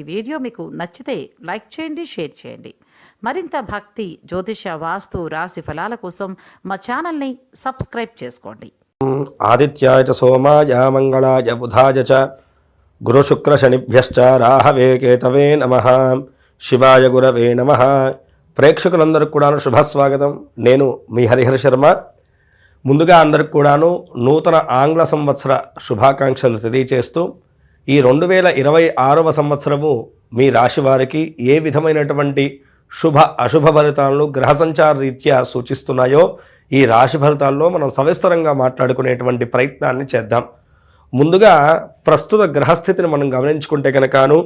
ఈ వీడియో మీకు నచ్చితే లైక్ చేయండి షేర్ చేయండి. మరింత భక్తి జ్యోతిష వాస్తు రాశి ఫలాల కోసం మా ఛానల్ని సబ్స్క్రైబ్ చేసుకోండి. ఆదిత్యాయ చ సోమాయ మంగళాయ బుధాయ చ శనిభ్యశ్చ రాహవే కేతవే నమ శివాయ గురవే నమ. ప్రేక్షకులందరికీ కూడాను శుభస్వాగతం. నేను మీ హరిహర శర్మ. ముందుగా అందరికి కూడాను నూతన ఆంగ్ల సంవత్సర శుభాకాంక్షలు తెలియచేస్తూ ఈ రెండు వేల ఇరవై ఆరవ సంవత్సరము మీ రాశి వారికి ఏ విధమైనటువంటి శుభ అశుభ ఫలితాలను గ్రహ సంచార రీత్యా సూచిస్తున్నాయో ఈ రాశి ఫలితాల్లో మనం సవిస్తరంగా మాట్లాడుకునేటువంటి ప్రయత్నాన్ని చేద్దాం. ముందుగా ప్రస్తుత గ్రహస్థితిని మనం గమనించుకుంటే కనుకను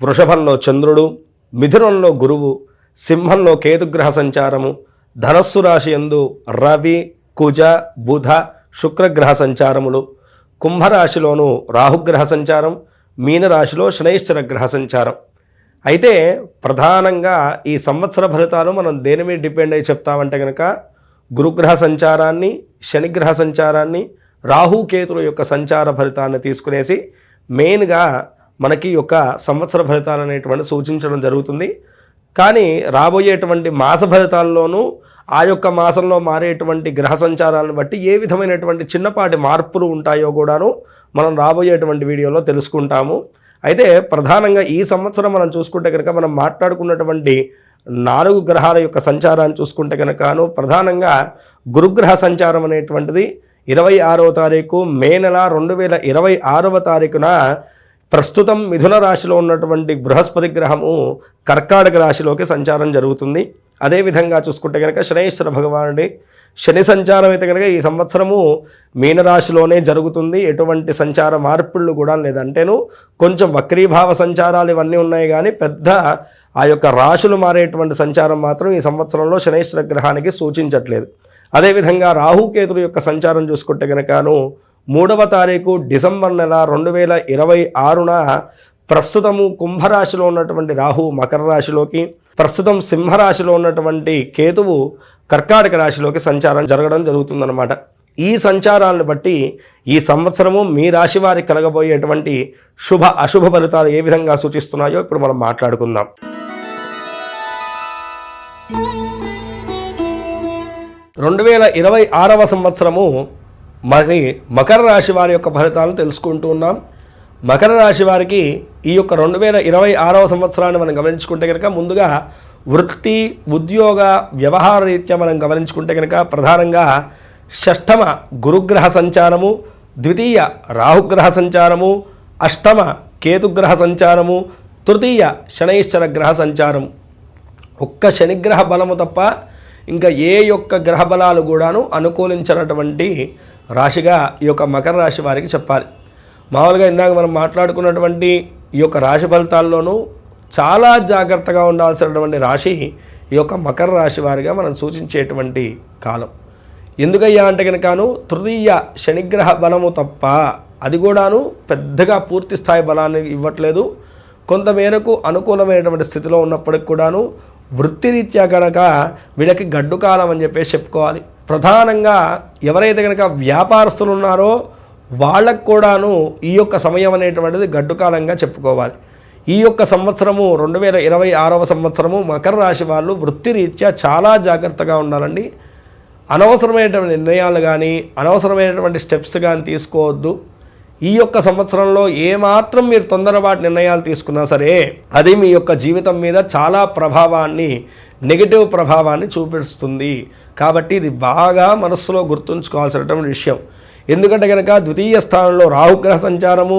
వృషభంలో చంద్రుడు మిథునంలో గురువు సింహంలో కేతుగ్రహ సంచారము ధనస్సు రాశి యందు రవి కుజ బుధ శుక్రగ్రహ సంచారములు. కుంభరాశిలోనూ రాహుగ్రహ సంచారం మీనరాశిలో శనైశ్వర గ్రహ సంచారం. అయితే ప్రధానంగా ఈ సంవత్సర ఫలితాలు మనం దేని మీద డిపెండ్ అయి చెప్తామంటే కనుక గురుగ్రహ సంచారాన్ని శనిగ్రహ సంచారాన్ని రాహుకేతుల యొక్క సంచార ఫలితాన్ని తీసుకునేసి మెయిన్గా మనకి యొక్క సంవత్సర ఫలితాలు అనేటువంటి సూచించడం జరుగుతుంది. కానీ రాబోయేటువంటి మాస ఫలితాల్లోనూ ఆ యొక్క మాసంలో మారేటువంటి గ్రహ సంచారాలను బట్టి ఏ విధమైనటువంటి చిన్నపాటి మార్పులు ఉంటాయో కూడాను మనం రాబోయేటువంటి వీడియోలో తెలుసుకుంటాము. అయితే ప్రధానంగా ఈ సంవత్సరం మనం చూసుకుంటే కనుక మనం మాట్లాడుకున్నటువంటి నాలుగు గ్రహాల యొక్క సంచారాన్ని చూసుకుంటే కనుకను ప్రధానంగా గురుగ్రహ సంచారం అనేటువంటిది ఇరవై ఆరవ తారీఖు మే నెల రెండు వేల ఇరవై ఆరవ తారీఖున ప్రస్తుతం మిథున రాశిలో ఉన్నటువంటి బృహస్పతి గ్రహము కర్కాటక రాశిలోకి సంచారం జరుగుతుంది. అదేవిధంగా చూసుకుంటే కనుక శనేశ్వర భగవానుడి శని సంచారం అయితే కనుక ఈ సంవత్సరము మీనరాశిలోనే జరుగుతుంది. ఎటువంటి సంచార మార్పుళ్ళు కూడా లేదంటేను కొంచెం వక్రీభావ సంచారాలు ఇవన్నీ ఉన్నాయి కానీ పెద్ద ఆ యొక్క రాశులు మారేటువంటి సంచారం మాత్రం ఈ సంవత్సరంలో శనేశ్వర గ్రహానికి సూచించట్లేదు. అదేవిధంగా రాహుకేతుల యొక్క సంచారం చూసుకుంటే కనుకను మూడవ తారీఖు డిసెంబర్ నెల రెండు వేల ఇరవై ఆరున ప్రస్తుతము కుంభరాశిలో ఉన్నటువంటి రాహు మకర రాశిలోకి ప్రస్తుతం సింహరాశిలో ఉన్నటువంటి కేతువు కర్కాటక రాశిలోకి సంచారం జరగడం జరుగుతుందన్నమాట. ఈ సంచారాలను బట్టి ఈ సంవత్సరము మీ రాశి వారికి కలగబోయేటువంటి శుభ అశుభ ఫలితాలు ఏ విధంగా సూచిస్తున్నాయో ఇప్పుడు మనం మాట్లాడుకుందాం. రెండు వేల ఇరవై ఆరవ సంవత్సరము మరి మకర రాశి వారి యొక్క ఫలితాలను తెలుసుకుంటూ ఉన్నాం. మకర రాశి వారికి ఈ యొక్క రెండు వేల ఇరవై ఆరవ సంవత్సరాన్ని మనం గమనించుకుంటే కనుక ముందుగా వృత్తి ఉద్యోగ వ్యవహార రీత్యా మనం గమనించుకుంటే కనుక ప్రధానంగా షష్టమ గురుగ్రహ సంచారము ద్వితీయ రాహుగ్రహ సంచారము అష్టమ కేతుగ్రహ సంచారము తృతీయ శనైశ్వర గ్రహ సంచారం ఒక్క శనిగ్రహ బలము తప్ప ఇంకా ఏ యొక్క గ్రహ బలాలు కూడాను అనుకూలించినటువంటి రాశిగా ఈ యొక్క మకర రాశి వారికి చెప్పాలి. మామూలుగా ఇందాక మనం మాట్లాడుకున్నటువంటి ఈ యొక్క రాశి ఫలితాల్లోనూ చాలా జాగ్రత్తగా ఉండాల్సినటువంటి రాశి ఈ యొక్క మకర రాశి వారిగా మనం సూచించేటువంటి కాలం. ఎందుకయ్యా అంటే కనుకను తృతీయ శనిగ్రహ బలము తప్ప అది కూడాను పెద్దగా పూర్తి స్థాయి బలాన్ని ఇవ్వట్లేదు. కొంతమేరకు అనుకూలమైనటువంటి స్థితిలో ఉన్నప్పటికి కూడాను వృత్తిరీత్యా కనుక వీళ్ళకి గడ్డు కాలం అని చెప్పేసి చెప్పుకోవాలి. ప్రధానంగా ఎవరైతే కనుక వ్యాపారస్తులు ఉన్నారో వాళ్ళకు కూడాను ఈ యొక్క సమయం అనేటువంటిది గడ్డుకాలంగా చెప్పుకోవాలి. ఈ యొక్క సంవత్సరము రెండు వేల ఇరవై ఆరవ సంవత్సరము మకర రాశి వాళ్ళు వృత్తిరీత్యా చాలా జాగ్రత్తగా ఉండాలండి. అనవసరమైనటువంటి నిర్ణయాలు కానీ అనవసరమైనటువంటి స్టెప్స్ కానీ తీసుకోవద్దు. ఈ యొక్క సంవత్సరంలో ఏమాత్రం మీరు తొందరపాటు నిర్ణయాలు తీసుకున్నా సరే అది మీ యొక్క జీవితం మీద చాలా ప్రభావాన్ని నెగిటివ్ ప్రభావాన్ని చూపిస్తుంది. కాబట్టి ఇది బాగా మనస్సులో గుర్తుంచుకోవాల్సినటువంటి విషయం. ఎందుకంటే కనుక ద్వితీయ స్థానంలో రాహుగ్రహ సంచారము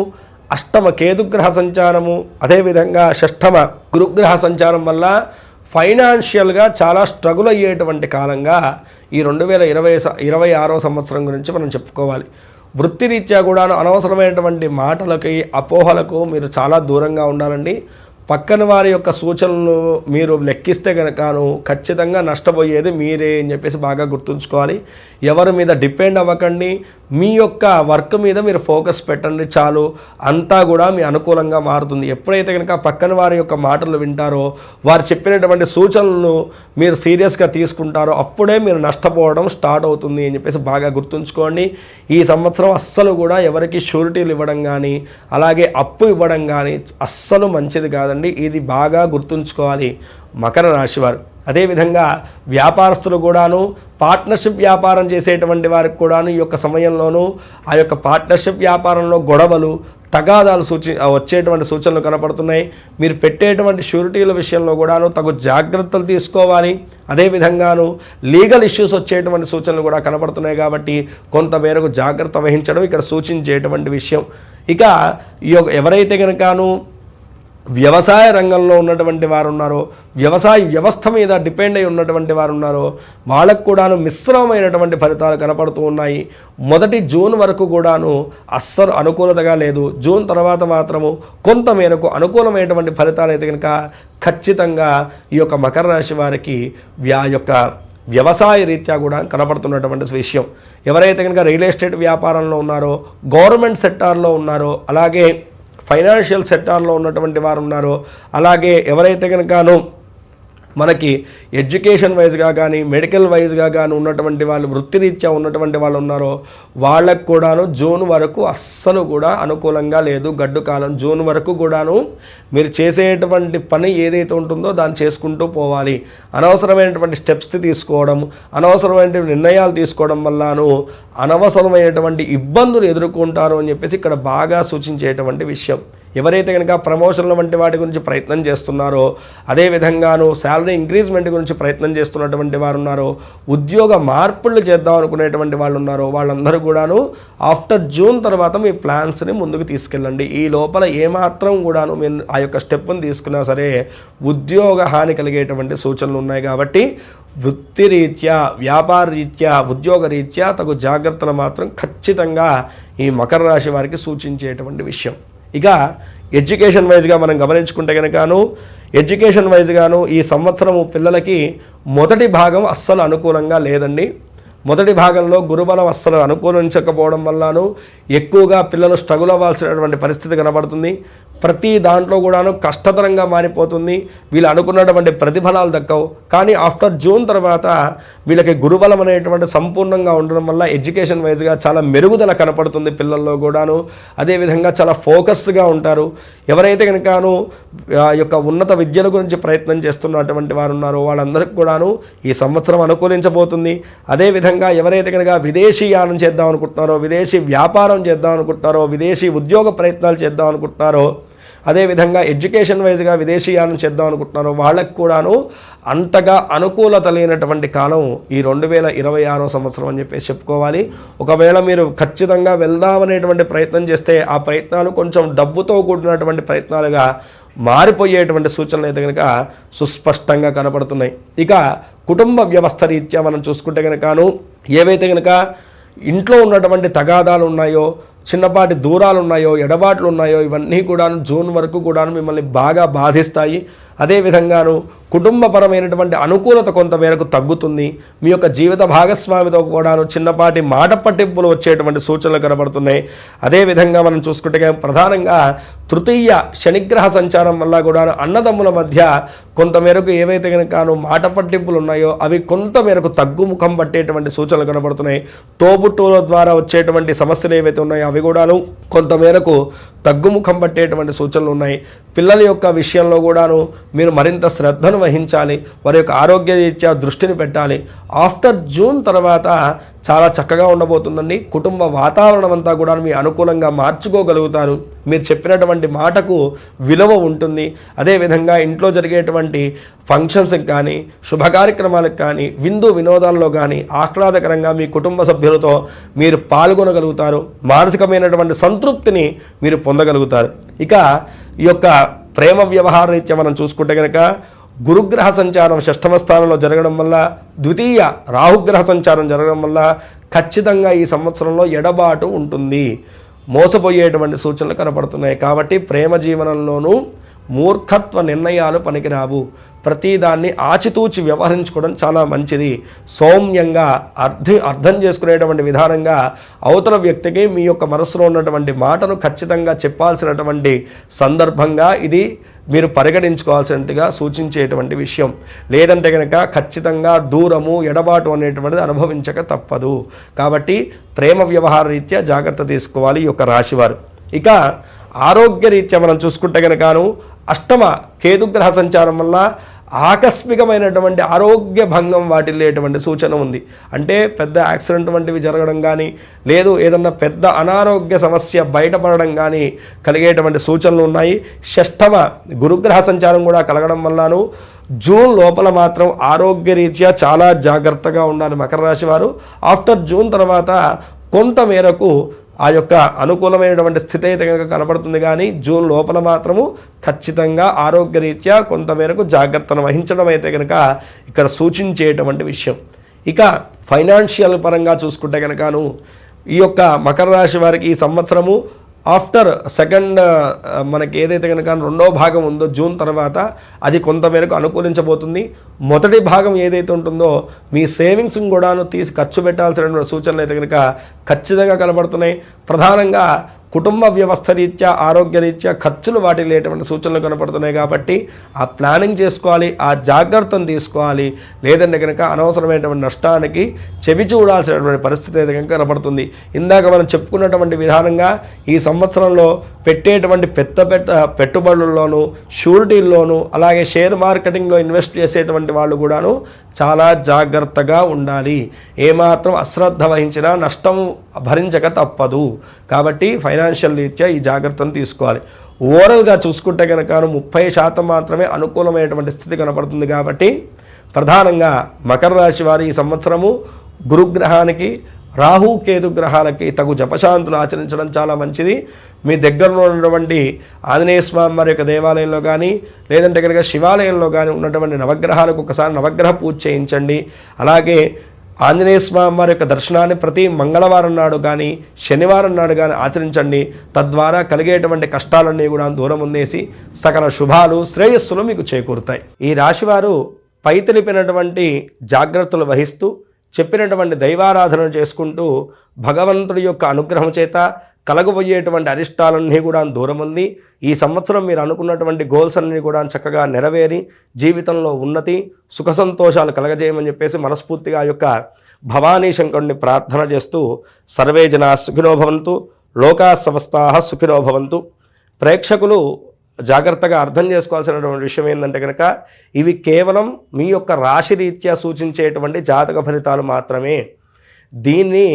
అష్టమ కేతుగ్రహ సంచారము అదేవిధంగా షష్టమ గురుగ్రహ సంచారం వల్ల ఫైనాన్షియల్గా చాలా స్ట్రగుల్ అయ్యేటువంటి కాలంగా ఈ రెండు వేల ఇరవై ఇరవై ఆరో సంవత్సరం గురించి మనం చెప్పుకోవాలి. వృత్తిరీత్యా కూడా అనవసరమైనటువంటి మాటలకి అపోహలకు మీరు చాలా దూరంగా ఉండాలండి. పక్కన వారి యొక్క సూచనలు మీరు లెక్కిస్తే కనుకను ఖచ్చితంగా నష్టపోయేది మీరే అని చెప్పేసి బాగా గుర్తుంచుకోవాలి. ఎవరి మీద డిపెండ్ అవ్వకండి. మీ యొక్క వర్క్ మీద మీరు ఫోకస్ పెట్టండి చాలు. అంతా కూడా మీ అనుకూలంగా మారుతుంది. ఎప్పుడైతే కనుక పక్కన వారి యొక్క మాటలు వింటారో వారు చెప్పినటువంటి సూచనలను మీరు సీరియస్గా తీసుకుంటారో అప్పుడే మీరు నష్టపోవడం స్టార్ట్ అవుతుంది అని చెప్పేసి బాగా గుర్తుంచుకోండి. ఈ సంవత్సరం అస్సలు కూడా ఎవరికి షూరిటీలు ఇవ్వడం కానీ అలాగే అప్పు ఇవ్వడం కానీ అస్సలు మంచిది కాదండి. ఇది బాగా గుర్తుంచుకోవాలి. మకర రాశి వారు. అదేవిధంగా వ్యాపారస్తులు కూడాను పార్ట్నర్షిప్ వ్యాపారం చేసేటువంటి వారికి కూడాను ఈ యొక్క సమయంలోనూ ఆ యొక్క పార్ట్నర్షిప్ వ్యాపారంలో గొడవలు తగాదాలు సూచి వచ్చేటువంటి సూచనలు కనపడుతున్నాయి. మీరు పెట్టేటువంటి షూరిటీల విషయంలో కూడాను తగు జాగ్రత్తలు తీసుకోవాలి. అదేవిధంగాను లీగల్ ఇష్యూస్ వచ్చేటువంటి సూచనలు కూడా కనపడుతున్నాయి కాబట్టి కొంతమేరకు జాగ్రత్త వహించడం ఇక్కడ సూచించేటువంటి విషయం. ఇక ఈ యొక్క ఎవరైతే కనుకను వ్యవసాయ రంగంలో ఉన్నటువంటి వారు ఉన్నారో వ్యవసాయ వ్యవస్థ మీద డిపెండ్ అయి ఉన్నటువంటి వారు ఉన్నారో వాళ్ళకు కూడాను మిశ్రమమైనటువంటి ఫలితాలు కనపడుతూ ఉన్నాయి. మొదటి జూన్ వరకు కూడాను అస్సలు అనుకూలతగా లేదు. జూన్ తర్వాత మాత్రము కొంత మేరకు అనుకూలమైనటువంటి ఫలితాలు అయితే కనుక ఖచ్చితంగా ఈ యొక్క మకర రాశి వారికి వ్యా యొక్క వ్యవసాయ రీత్యా కూడా కనపడుతున్నటువంటి విషయం. ఎవరైతే కనుక రియల్ ఎస్టేట్ వ్యాపారంలో ఉన్నారో గవర్నమెంట్ సెక్టార్లో ఉన్నారో అలాగే ఫైనాన్షియల్ సెక్టార్లో ఉన్నటువంటి వారు ఉన్నారో. అలాగే ఎవరైతే కనుకను మనకి ఎడ్యుకేషన్ వైజ్గా కానీ మెడికల్ వైజ్గా కానీ ఉన్నటువంటి వాళ్ళు వృత్తిరీత్యా ఉన్నటువంటి వాళ్ళు ఉన్నారో వాళ్ళకు కూడాను జూన్ వరకు అస్సలు కూడా అనుకూలంగా లేదు గడ్డు కాలం. జూన్ వరకు కూడాను మీరు చేసేటువంటి పని ఏదైతే ఉంటుందో దాన్ని చేసుకుంటూ పోవాలి. అనవసరమైనటువంటి స్టెప్స్ తీసుకోవడం అనవసరమైన నిర్ణయాలు తీసుకోవడం వల్లను అనవసరమైనటువంటి ఇబ్బందులు ఎదుర్కొంటారు అని చెప్పేసి ఇక్కడ బాగా సూచించేటువంటి విషయం. ఎవరైతే కనుక ప్రమోషన్ల వంటి వాటి గురించి ప్రయత్నం చేస్తున్నారో అదేవిధంగాను శాలరీ ఇంక్రీజ్మెంట్ గురించి ప్రయత్నం చేస్తున్నటువంటి వారు ఉన్నారో ఉద్యోగ మార్పులు చేద్దాం అనుకునేటువంటి వాళ్ళు ఉన్నారో వాళ్ళందరూ కూడాను ఆఫ్టర్ జూన్ తర్వాత మీ ప్లాన్స్ని ముందుకు తీసుకెళ్ళండి. ఈ లోపల ఏమాత్రం కూడాను మీరు ఆ యొక్క స్టెప్ని తీసుకున్నా సరే ఉద్యోగ హాని కలిగేటువంటి సూచనలు ఉన్నాయి కాబట్టి వృత్తిరీత్యా వ్యాపార రీత్యా ఉద్యోగ రీత్యా తగు జాగ్రత్తలు మాత్రం ఖచ్చితంగా ఈ మకర రాశి వారికి సూచించేటువంటి విషయం. ఇక ఎడ్యుకేషన్ వైజ్గా మనం గమనించుకుంటే కనుకను ఎడ్యుకేషన్ వైజ్గాను ఈ సంవత్సరము పిల్లలకి మొదటి భాగం అస్సలు అనుకూలంగా లేదండి. మొదటి భాగంలో గురుబలం అస్సలు అనుకూలించకపోవడం వల్లను ఎక్కువగా పిల్లలు స్ట్రగుల్ అవ్వాల్సినటువంటి పరిస్థితి కనబడుతుంది. ప్రతి దాంట్లో కూడాను కష్టతరంగా మారిపోతుంది. వీళ్ళు అనుకున్నటువంటి ప్రతిఫలాలు దక్కవు. కానీ ఆఫ్టర్ జూన్ తర్వాత వీళ్ళకి గురుబలం అనేటువంటి సంపూర్ణంగా ఉండడం వల్ల ఎడ్యుకేషన్ వైజ్గా చాలా మెరుగుదల కనపడుతుంది పిల్లల్లో కూడాను. అదేవిధంగా చాలా ఫోకస్గా ఉంటారు. ఎవరైతే కనుకను ఆ యొక్క ఉన్నత విద్యల గురించి ప్రయత్నం చేస్తున్నటువంటి వారు ఉన్నారో వాళ్ళందరికీ కూడాను ఈ సంవత్సరం అనుకూలించబోతుంది. అదేవిధంగా ఎవరైతే కనుక విదేశీ యానం చేద్దాం అనుకుంటున్నారో విదేశీ వ్యాపారం చేద్దాం అనుకుంటున్నారో విదేశీ ఉద్యోగ ప్రయత్నాలు చేద్దాం అనుకుంటున్నారో అదేవిధంగా ఎడ్యుకేషన్ వైజ్గా విదేశీయానం చేద్దాం అనుకుంటున్నారో వాళ్ళకు కూడాను అంతగా అనుకూలత లేనటువంటి కాలం ఈ రెండు వేల ఇరవై ఆరో సంవత్సరం అని చెప్పేసి చెప్పుకోవాలి. ఒకవేళ మీరు ఖచ్చితంగా వెళ్దామనేటువంటి ప్రయత్నం చేస్తే ఆ ప్రయత్నాలు కొంచెం డబ్బుతో కూడినటువంటి ప్రయత్నాలుగా మారిపోయేటువంటి సూచనలు అయితే కనుక సుస్పష్టంగా కనపడుతున్నాయి. ఇక కుటుంబ వ్యవస్థ రీత్యా మనం చూసుకుంటే కనుకను ఏవైతే కనుక ఇంట్లో ఉన్నటువంటి తగాదాలు ఉన్నాయో చిన్నపాటి దూరాలు ఉన్నాయో ఎడబాట్లు ఉన్నాయో ఇవన్నీ కూడాను జూన్ వరకు కూడాను మిమ్మల్ని బాగా బాధిస్తాయి. అదేవిధంగాను కుటుంబపరమైనటువంటి అనుకూలత కొంతమేరకు తగ్గుతుంది. మీ యొక్క జీవిత భాగస్వామితో కూడాను చిన్నపాటి మాట పట్టింపులు వచ్చేటువంటి సూచనలు కనబడుతున్నాయి. అదేవిధంగా మనం చూసుకుంటే ప్రధానంగా తృతీయ శనిగ్రహ సంచారం వల్ల కూడా అన్నదమ్ముల మధ్య కొంతమేరకు ఏవైతే కనుక మాట పట్టింపులు ఉన్నాయో అవి కొంతమేరకు తగ్గుముఖం పట్టేటువంటి సూచనలు కనబడుతున్నాయి. తోబుట్టువుల ద్వారా వచ్చేటువంటి సమస్యలు ఏవైతే ఉన్నాయో అవి కూడాను కొంతమేరకు తగ్గుముఖం పట్టేటువంటి సూచనలు ఉన్నాయి. పిల్లల యొక్క విషయంలో కూడాను మీరు మరింత శ్రద్ధను వహించాలి వారి యొక్క ఆరోగ్య రీత్యా దృష్టిని పెట్టాలి. ఆఫ్టర్ జూన్ తర్వాత చాలా చక్కగా ఉండబోతుందండి. కుటుంబ వాతావరణం అంతా కూడా మీ అనుకూలంగా మార్చుకోగలుగుతారు. మీరు చెప్పినటువంటి మాటకు విలువ ఉంటుంది. అదేవిధంగా ఇంట్లో జరిగేటువంటి ఫంక్షన్స్కి కానీ శుభ కార్యక్రమాలకు కానీ విందు వినోదాల్లో కానీ ఆహ్లాదకరంగా మీ కుటుంబ సభ్యులతో మీరు పాల్గొనగలుగుతారు. మానసికమైనటువంటి సంతృప్తిని మీరు పొందగలుగుతారు. ఇక ఈ యొక్క ప్రేమ వ్యవహార రీత్యా మనం చూసుకుంటే కనుక గురుగ్రహ సంచారం షష్టమ స్థానంలో జరగడం వల్ల ద్వితీయ రాహుగ్రహ సంచారం జరగడం వల్ల ఖచ్చితంగా ఈ సంవత్సరంలో ఎడబాటు ఉంటుంది. మోసపోయేటువంటి సూచనలు కనపడుతున్నాయి. కాబట్టి ప్రేమ జీవనంలోనూ మూర్ఖత్వ నిర్ణయాలు పనికిరావు. ప్రతిదాన్ని ఆచితూచి వ్యవహరించుకోవడం చాలా మంచిది. సౌమ్యంగా అర్థం అర్థం చేసుకునేటువంటి విధానంగా అవతల వ్యక్తికి మీ యొక్క మనసులో ఉన్నటువంటి మాటను ఖచ్చితంగా చెప్పాల్సినటువంటి సందర్భంగా ఇది మీరు పరిగణించుకోవాల్సినట్టుగా సూచించేటువంటి విషయం. లేదంటే కనుక ఖచ్చితంగా దూరము ఎడబాటు అనేటువంటిది అనుభవించక తప్పదు. కాబట్టి ప్రేమ వ్యవహార రీత్యా జాగ్రత్త తీసుకోవాలి ఈ యొక్క రాశివారు. ఇక ఆరోగ్య రీత్యా మనం చూసుకుంటే కనుకను అష్టమ కేతుగ్రహ సంచారం వల్ల ఆకస్మికమైనటువంటి ఆరోగ్య భంగం వాటిల్లేటువంటి సూచన ఉంది. అంటే పెద్ద యాక్సిడెంట్ వంటివి జరగడం కానీ లేదు ఏదన్నా పెద్ద అనారోగ్య సమస్య బయటపడడం కానీ కలిగేటువంటి సూచనలు ఉన్నాయి. షష్టమ గురుగ్రహ సంచారం కూడా కలగడం వల్లను. జూన్ లోపల మాత్రం ఆరోగ్య రీత్యా చాలా జాగ్రత్తగా ఉండాలి మకర రాశి వారు. ఆఫ్టర్ జూన్ తర్వాత కొంత మేరకు ఆ యొక్క అనుకూలమైనటువంటి స్థితి అయితే కనుక కనబడుతుంది కానీ జూన్ లోపల మాత్రము ఖచ్చితంగా ఆరోగ్యరీత్యా కొంతమేరకు జాగ్రత్తను వహించడం అయితే కనుక ఇక్కడ సూచించేటువంటి విషయం. ఇక ఫైనాన్షియల్ పరంగా చూసుకుంటే కనుకను ఈ యొక్క మకర రాశి వారికి ఈ సంవత్సరము ఆఫ్టర్ సెకండ్ మనకి ఏదైతే కనుక రెండో భాగం ఉందో జూన్ తర్వాత అది కొంతమేరకు అనుకూలించబోతుంది. మొదటి భాగం ఏదైతే ఉంటుందో మీ సేవింగ్స్ కూడాను తీసి ఖర్చు పెట్టాల్సిన సూచనలు అయితే కనుక ఖచ్చితంగా కనబడుతున్నాయి. ప్రధానంగా కుటుంబ వ్యవస్థ రీత్యా ఆరోగ్య రీత్యా ఖర్చులు వాటిల్లేటువంటి సూచనలు కనపడుతున్నాయి కాబట్టి ఆ ప్లానింగ్ చేసుకోవాలి ఆ జాగ్రత్తను తీసుకోవాలి. లేదంటే కనుక అనవసరమైనటువంటి నష్టానికి చెవి చూడాల్సినటువంటి పరిస్థితి అయితే కనుక కనపడుతుంది. ఇందాక మనం చెప్పుకున్నటువంటి విధానంగా ఈ సంవత్సరంలో పెట్టేటువంటి పెద్ద పెట్ట పెట్టుబడుల్లోనూ షూరిటీల్లోనూ అలాగే షేర్ మార్కెటింగ్లో ఇన్వెస్ట్ చేసేటువంటి వాళ్ళు కూడాను చాలా జాగ్రత్తగా ఉండాలి. ఏమాత్రం అశ్రద్ధ వహించినా నష్టం భరించక తప్పదు. కాబట్టి ఫైనాన్షియల్ రీత్యా ఈ జాగ్రత్తను తీసుకోవాలి. ఓవరాల్గా చూసుకుంటే కనుక ముప్పై శాతం మాత్రమే అనుకూలమైనటువంటి స్థితి కనపడుతుంది కాబట్టి ప్రధానంగా మకర రాశి వారి ఈ సంవత్సరము గురుగ్రహానికి రాహు కేతు గ్రహాలకి తగు జపశాంతులు ఆచరించడం చాలా మంచిది. మీ దగ్గరలో ఉన్నటువంటి ఆంజనేయ స్వామి వారి యొక్క దేవాలయంలో కానీ లేదంటే కనుక శివాలయంలో కానీ ఉన్నటువంటి నవగ్రహాలకు ఒకసారి నవగ్రహ పూజ చేయించండి. అలాగే ఆంజనేయ స్వామి వారి యొక్క దర్శనాన్ని ప్రతి మంగళవారం నాడు కానీ శనివారం నాడు కానీ ఆచరించండి. తద్వారా కలిగేటువంటి కష్టాలన్నీ కూడా దూరం ఉందేసి సకల శుభాలు శ్రేయస్సులు మీకు చేకూరుతాయి. ఈ రాశివారు పై తెలిపినటువంటి జాగ్రత్తలు వహిస్తూ చెప్పినటువంటి దైవారాధన చేసుకుంటూ భగవంతుడి యొక్క అనుగ్రహం చేత కలగబోయేటువంటి అరిష్టాలన్నీ కూడా దూరం ఉంది. ఈ సంవత్సరం మీరు అనుకున్నటువంటి గోల్స్ అన్నీ కూడా చక్కగా నెరవేరి జీవితంలో ఉన్నతి సుఖ సంతోషాలు కలగజేయమని చెప్పేసి మనస్ఫూర్తిగా యొక్క భవానీ శంకరుణ్ణి ప్రార్థన చేస్తూ సర్వే జనా సుఖినో భవంతు లోకా సమస్తా సుఖినో భవంతు. ప్రేక్షకులు జాగ్రత్తగా అర్థం చేసుకోవాల్సినటువంటి విషయం ఏంటంటే కనుక ఇవి కేవలం మీ యొక్క రాశి రీత్యా సూచించేటువంటి జాతక ఫలితాలు మాత్రమే. దీన్ని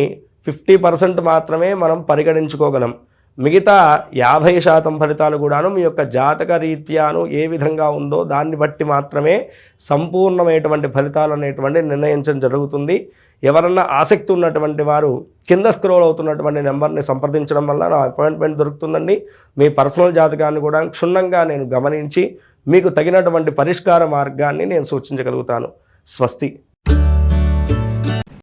ఫిఫ్టీ పర్సెంట్ మాత్రమే మనం పరిగణించుకోగలం. మిగతా యాభై శాతం ఫలితాలు కూడాను మీ యొక్క జాతక రీత్యాను ఏ విధంగా ఉందో దాన్ని బట్టి మాత్రమే సంపూర్ణమైనటువంటి ఫలితాలు అనేటువంటి నిర్ణయించడం జరుగుతుంది. ఎవరన్నా ఆసక్తి ఉన్నటువంటి వారు కింద స్క్రోల్ అవుతున్నటువంటి నెంబర్ని సంప్రదించడం వల్ల నా అపాయింట్మెంట్ దొరుకుతుందండి. మీ పర్సనల్ జాతకాన్ని కూడా క్షుణ్ణంగా నేను గమనించి మీకు తగినటువంటి పరిష్కార మార్గాన్ని నేను సూచించగలుగుతాను. స్వస్తి.